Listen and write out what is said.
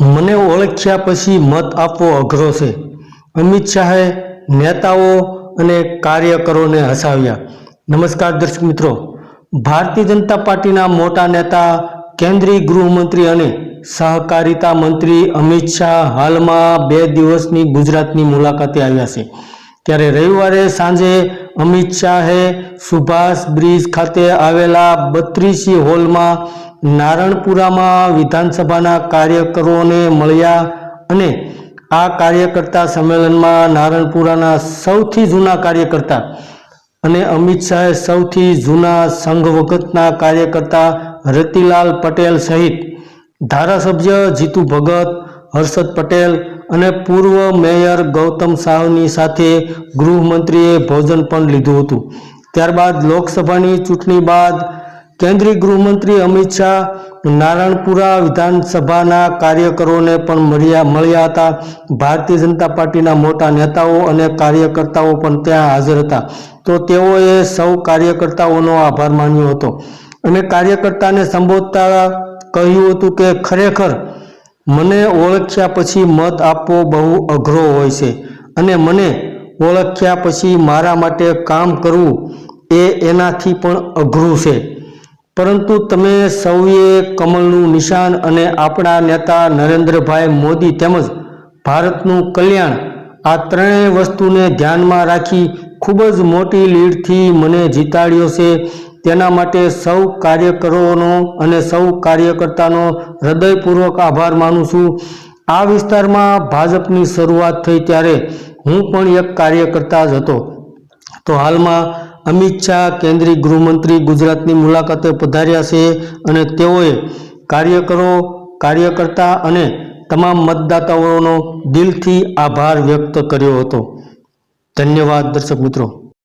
મને ઓળખ્યા પછી મત આપવો અઘરો છે. અમિત શાહે નેતાઓ અને કાર્યકરોને હસાવ્યા. નમસ્કાર દર્શક મિત્રો. ભારતીય જનતા પાર્ટીના મોટા નેતા, કેન્દ્રીય ગૃહમંત્રી અને સહકારિતા મંત્રી અમિત શાહ હાલમાં બે દિવસની ગુજરાતની મુલાકાતે આવ્યા છે. ત્યારે રવિવારે સાંજે અમિત શાહે સુભાષ બ્રિજ ખાતે આવેલા બત્રીસી હોલમાં નારણપુરામાં વિધાનસભાના કાર્યકરોને મળ્યા અને આ કાર્યકર્તા સંમેલનમાં નારણપુરાના સૌથી જૂના કાર્યકર્તા અને અમિત શાહે સૌથી જૂના સંઘ વખતના કાર્યકર્તા રતિલાલ પટેલ સહિત ધારાસભ્ય જીતુ ભગત, હર્ષદ પટેલ અને પૂર્વ મેયર ગૌતમ સાહની સાથે ગૃહમંત્રીએ ભોજન પણ લીધું હતું. ત્યારબાદ લોકસભાની ચૂંટણી બાદ કેન્દ્રીય ગૃહમંત્રી અમિત શાહ નારાયણપુરા વિધાનસભાના કાર્યકરોને પણ મળ્યા મળ્યા હતા. ભારતીય જનતા પાર્ટીના મોટા નેતાઓ અને કાર્યકર્તાઓ પણ ત્યાં હાજર હતા. તો તેઓએ સૌ કાર્યકર્તાઓનો આભાર માન્યો હતો. અને કાર્યકર્તાને સંબોધતા કહ્યું હતું કે, ખરેખર મને ઓળખ્યા પછી મત આપવો બહુ અઘરો હોય છે અને મને ઓળખ્યા પછી મારા માટે કામ કરવું એ એનાથી પણ અઘરું છે. પરંતુ તમે સૌએ કમળનું નિશાન અને આપણા નેતા નરેન્દ્રભાઈ મોદી તેમજ ભારતનું કલ્યાણ આ ત્રણેય વસ્તુને ધ્યાનમાં રાખી ખૂબ જ મોટી લીડથી મને જીતાડ્યો છે. તેના માટે સૌ કાર્યકરોનો અને સૌ કાર્યકર્તાનો હૃદયપૂર્વક આભાર માનું છું. આ વિસ્તારમાં ભાજપની શરૂઆત થઈ ત્યારે હું પણ એક કાર્યકર્તા જ હતો. તો હાલમાં અમિત શાહ કેન્દ્રીય ગૃહમંત્રી ગુજરાતની મુલાકાતે પધાર્યા છે અને તેઓએ કાર્યકરો, કાર્યકર્તા અને તમામ મતદાતાઓનો દિલથી આભાર વ્યક્ત કર્યો હતો. ધન્યવાદ દર્શક મિત્રો.